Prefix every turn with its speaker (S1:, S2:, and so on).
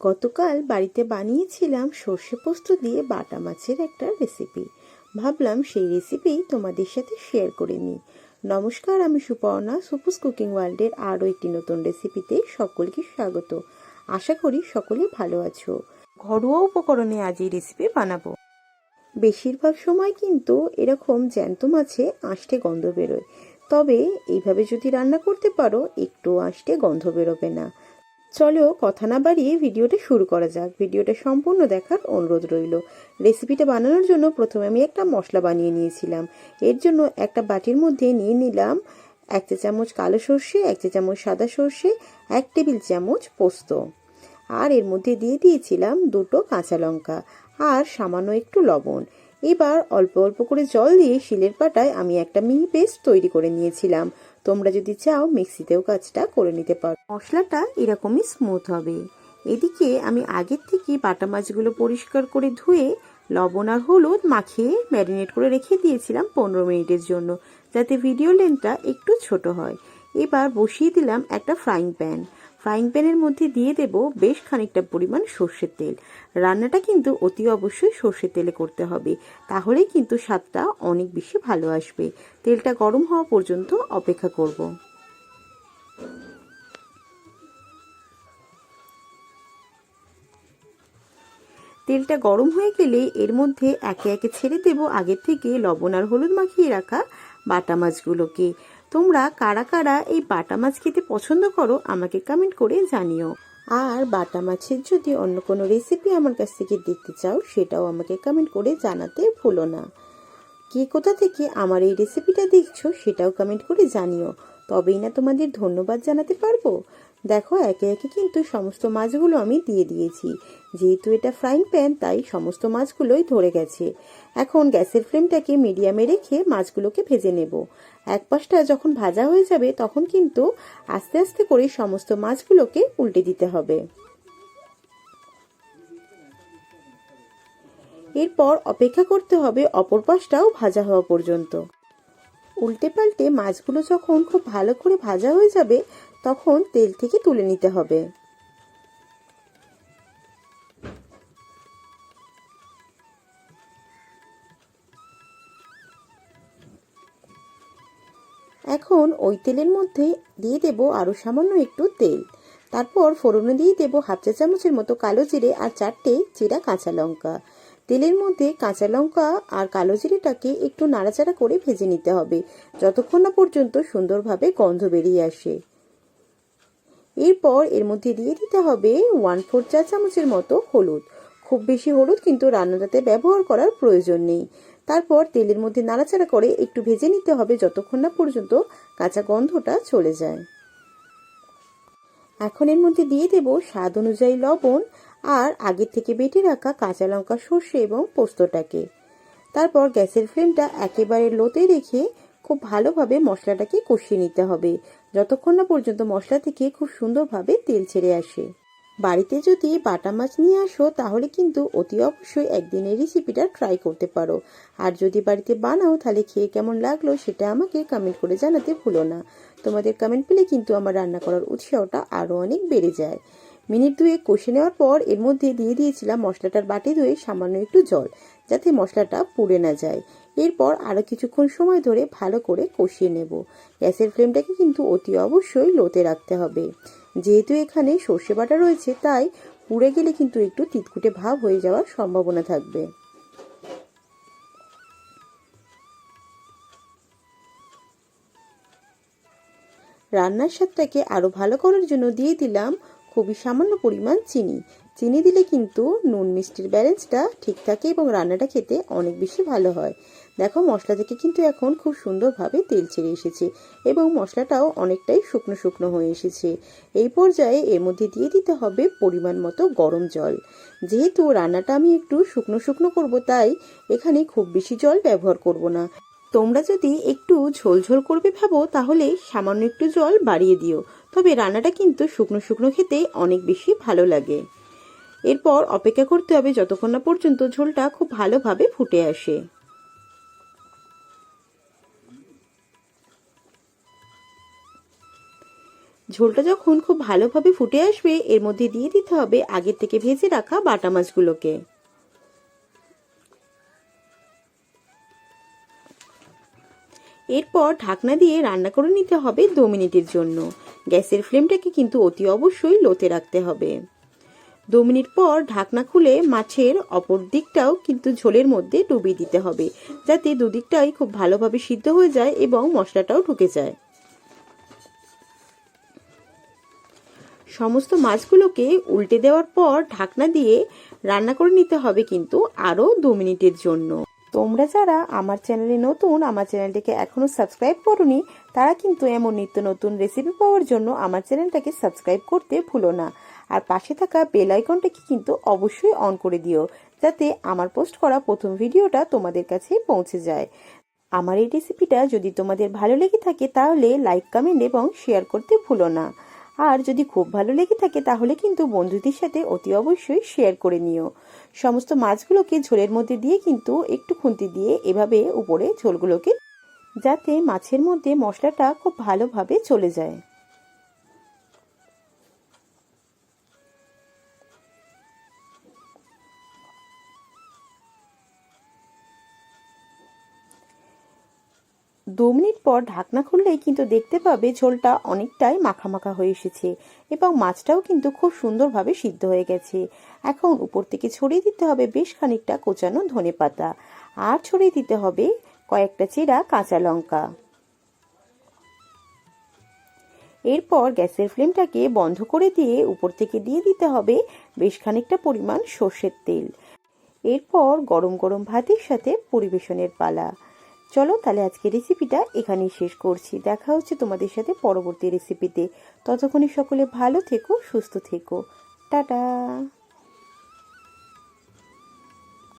S1: গতকাল বাড়িতে বানিয়েছিলাম সর্ষে পোস্ত দিয়ে বাটা মাছের একটা রেসিপি ভাবলাম সেই রেসিপি তোমাদের সাথে শেয়ার করে নিই। নমস্কার, আমি সুপর্ণা, সুপুস কুকিং ওয়ার্ল্ডের আরও একটি নতুন রেসিপিতে সকলকে স্বাগত। আশা করি সকলে ভালো আছো। ঘরোয়া উপকরণে আজ এই রেসিপি বানাবো। বেশিরভাগ সময় কিন্তু এরকম জ্যান্ত মাছে আঁশটে গন্ধ বেরোয়। তবে এইভাবে যদি রান্না করতে পারো, একটু আঁশটে গন্ধ বেরোবে না। চলো কথা না বাড়িয়ে ভিডিওটা শুরু করা যাক। ভিডিওটা সম্পূর্ণ দেখার অনুরোধ রইল। রেসিপিটা বানানোর জন্য প্রথমে আমি একটা মশলা বানিয়ে নিয়েছিলাম। এর জন্য একটা বাটির মধ্যে নিয়ে নিলাম এক চা চামচ কালো সর্ষে, এক চা চামচ সাদা সর্ষে, এক টেবিল চামচ পোস্ত। আর এর মধ্যে দিয়ে দিয়েছিলাম দুটো কাঁচা লঙ্কা আর সামান্য একটু লবণ। এবার অল্প অল্প করে জল দিয়ে শিলের পাটায় আমি একটা মিহি পেস্ট তৈরি করে নিয়েছিলাম। তোমরা যদি চাও মিক্সিতেও কাজটা করে নিতে পারো। মশলাটা এরকমই স্মুথ হবে। এদিকে আমি আগের থেকে বাটা মাছগুলো পরিষ্কার করে ধুয়ে, লবণ আর হলুদ মাখিয়ে ম্যারিনেট করে রেখে দিয়েছিলাম পনেরো মিনিটের জন্য, যাতে ভিডিও লেন্থটা একটু ছোট হয়। এবার বসিয়ে দিলাম একটা ফ্রাইং প্যান ফ্রাইং প্যানের মধ্যে দিয়ে দেব বেশ খানিকটা পরিমাণ সর্ষের তেল। রান্নাটা কিন্তু অতি অবশ্যই সর্ষের তেলে করতে হবে, তাহলেই কিন্তু স্বাদটা অনেক বেশি ভালো আসবে। তেলটা গরম হওয়া পর্যন্ত অপেক্ষা করব। তেলটা গরম হয়ে গেলে এর মধ্যে একে একে ছেড়ে দেব। আগের থেকে লবণ আর হলুদ মাখিয়ে রাখা বাটা মাছগুলোকে। তোমরা কারা কারা এই বাটা মাছ খেতে পছন্দ করো, আমাকে কমেন্ট করে জানিও। আর বাটা মাছের যদি অন্য কোনো রেসিপি আমার কাছ থেকে দেখতে চাও, সেটাও আমাকে কমেন্ট করে জানাতে ভুলো না। কে কোথা থেকে আমার এই রেসিপিটা দেখছ, সেটাও কমেন্ট করে জানিও। তবেই না তোমাদের ধন্যবাদ জানাতে পারব। দেখো, একে একে কিন্তু সমস্ত মাছগুলো আমি দিয়ে দিয়েছি। যেহেতু এটা ফ্রাইং প্যান তাই সমস্ত মাছগুলোই ধরে গেছে। এখন গ্যাসের ফ্লেমটাকে মিডিয়ামে রেখে মাছগুলোকে ভেজে নেব। এক পাশটা যখন ভাজা হয়ে যাবে, তখন কিন্তু আস্তে আস্তে করে সমস্ত মাছগুলোকে উল্টে দিতে হবে। এরপর অপেক্ষা করতে হবে অপর পাশটাও ভাজা হওয়া পর্যন্ত। উল্টে পাল্টে মাছগুলো যখন খুব ভালো করে ভাজা হয়ে যাবে তখন তেল থেকে তুলে নিতে হবে। এখন ওই তেলের মধ্যে দিয়ে দেব আরও সামান্য একটু তেল। তারপর ফোড়নে দিয়ে দেব হাফ চা চামচের মতো কালো জিরে আর চারটে চিরা কাঁচা লঙ্কা। তেলের মধ্যে কাঁচা লঙ্কা আর কালো জিরেটাকে একটু নাড়াচাড়া করে ভেজে নিতে হবে, যতক্ষণ না পর্যন্ত সুন্দরভাবে গন্ধ বেরিয়ে আসে। এরপর এর মধ্যে দিয়ে দিতে হবে ওয়ান ফোর চা চামচের মতো হলুদ। খুব বেশি হলুদ কিন্তু রান্নাটাতে ব্যবহার করার প্রয়োজন নেই। তারপর তেলের মধ্যে নাড়াচাড়া করে একটু ভেজে নিতে হবে যতক্ষণ না পর্যন্ত কাঁচা গন্ধটা চলে যায়। এখন এর মধ্যে দিয়ে দেব স্বাদ অনুযায়ী লবণ আর আগের থেকে বেটে রাখা কাঁচা লঙ্কা, সর্ষে এবং পোস্তটাকে। তারপর গ্যাসের ফ্লেমটা একেবারে লোতে রেখে খুব ভালোভাবে মশলাটাকে কষিয়ে নিতে হবে। যতক্ষণ না পর্যন্ত মশলা থেকে খুব সুন্দরভাবে তেল ছেড়ে আসে। বাড়িতে যদি বাটা মাছ নিয়ে আসো, তাহলে কিন্তু অতি অবশ্যই একদিন এই রেসিপিটা ট্রাই করতে পারো। আর যদি বাড়িতে বানাও, তাহলে খেয়ে কেমন লাগল সেটা আমাকে কমেন্ট করে জানাতে ভুলো না। তোমাদের কমেন্ট পেলে কিন্তু আমার রান্না করার উৎসাহটা আরও অনেক বেড়ে যায়। মিনিট দুয়ে কষে নেওয়ার পর এর মধ্যে দিয়ে দিয়েছিলাম মশলাটার বাটি ধুয়ে সামান্য একটু জল, যাতে মশলাটা পুড়ে না যায়। এরপর আরও কিছুক্ষণ সময় ধরে ভালো করে কষিয়ে নেব। গ্যাসের ফ্লেমটাকে কিন্তু অতি অবশ্যই লোতে রাখতে হবে। যেহেতু এখানে সর্ষে বাটা রয়েছে, তাই পুড়ে গেলে কিন্তু একটু তিতকুটে ভাব হয়ে যাওয়ার সম্ভাবনা থাকবে। রান্নার স্বাদটাকে আরও ভালো করার জন্য দিয়ে দিলাম খুবই সামান্য পরিমাণ চিনি। চিনি দিলে কিন্তু নুন মিষ্টির ব্যালেন্সটা ঠিক থাকে এবং রান্নাটা খেতে অনেক বেশি ভালো হয়। দেখো মশলা থেকে কিন্তু এখন খুব সুন্দরভাবে তেল ছেড়ে এসেছে এবং মশলাটাও অনেকটাই শুকনো শুকনো হয়ে এসেছে। এই পর্যায়ে এর মধ্যে দিয়ে দিতে হবে পরিমাণ মতো গরম জল। যেহেতু রান্নাটা আমি একটু শুকনো শুকনো করব, তাই এখানে খুব বেশি জল ব্যবহার করব না। তোমরা যদি একটু ঝোলঝোল করবে ভাবো, তাহলে সামান্য একটু জল বাড়িয়ে দিও। তবে রান্নাটা কিন্তু শুকনো শুকনো খেতে অনেক বেশি ভালো লাগে। এরপর অপেক্ষা করতে হবে যতক্ষণ না পর্যন্ত ঝোলটা খুব ভালোভাবে ফুটে আসে। ঝোলটা যখন খুব ভালোভাবে ফুটে আসবে, এর মধ্যে দিয়ে দিতে হবে আগের থেকে ভেজে রাখা বাটা মাছগুলোকে। এরপর ঢাকনা দিয়ে রান্না করে নিতে হবে দু মিনিটের জন্য। গ্যাসের ফ্লেমটাকে কিন্তু অতি অবশ্যই লোতে রাখতে হবে। দু মিনিট পর ঢাকনা খুলে মাছের অপর দিকটাও কিন্তু ঝোলের মধ্যে ডুবিয়ে দিতে হবে, যাতে দুদিকটাই খুব ভালোভাবে সিদ্ধ হয়ে যায় এবং মশলাটাও ঢুকে যায়। সমস্ত মাছগুলোকে উল্টে দেওয়ার পর ঢাকনা দিয়ে রান্না করে নিতে হবে কিন্তু আরও দু মিনিটের জন্য। তোমরা যারা আমার চ্যানেলে নতুন, আমার চ্যানেলটিকে এখনও সাবস্ক্রাইব করনি, তারা কিন্তু এমন নিত্য নতুন রেসিপি পাওয়ার জন্য আমার চ্যানেলটাকে সাবস্ক্রাইব করতে ভুলো না। আর পাশে থাকা বেল আইকনটাকে কিন্তু অবশ্যই অন করে দিও, যাতে আমার পোস্ট করা প্রথম ভিডিওটা তোমাদের কাছে পৌঁছে যায়। আমার এই রেসিপিটা যদি তোমাদের ভালো লেগে থাকে, তাহলে লাইক কমেন্ট এবং শেয়ার করতে ভুলো না। আর যদি খুব ভালো লেগে থাকে তাহলে কিন্তু বন্ধুদের সাথে অতি অবশ্যই শেয়ার করে নিও। সমস্ত মাছগুলোকে ঝোলের মধ্যে দিয়ে কিন্তু একটু খুন্তি দিয়ে এভাবে উপরে ঝোলগুলোকে, যাতে মাছের মধ্যে মশলাটা খুব ভালোভাবে চলে যায়। দু মিনিট পর ঢাকনা খুললেই কিন্তু দেখতে পাবে ঝোলটা অনেকটাই মাখা মাখা হয়ে এসেছে এবং মাছটাও কিন্তু খুব সুন্দরভাবে সিদ্ধ হয়ে গেছে। এখন উপর থেকে ছড়িয়ে দিতে হবে বেশ খানিকটা কোচানো ধনে পাতা আর ছড়িয়ে দিতে হবে কয়েকটা চেরা কাঁচা লঙ্কা। এরপর গ্যাসের ফ্লেমটাকে বন্ধ করে দিয়ে উপর থেকে দিয়ে দিতে হবে বেশ খানিকটা পরিমাণ সর্ষের তেল। এরপর গরম গরম ভাতের সাথে পরিবেশনের পালা। চলো তাহলে আজকে রেসিপিটা এখানেই শেষ করছি। দেখা হচ্ছে তোমাদের সাথে পরবর্তী রেসিপিতে ততক্ষণে সকলে ভালো থেকো, সুস্থ থেকো। টাটা!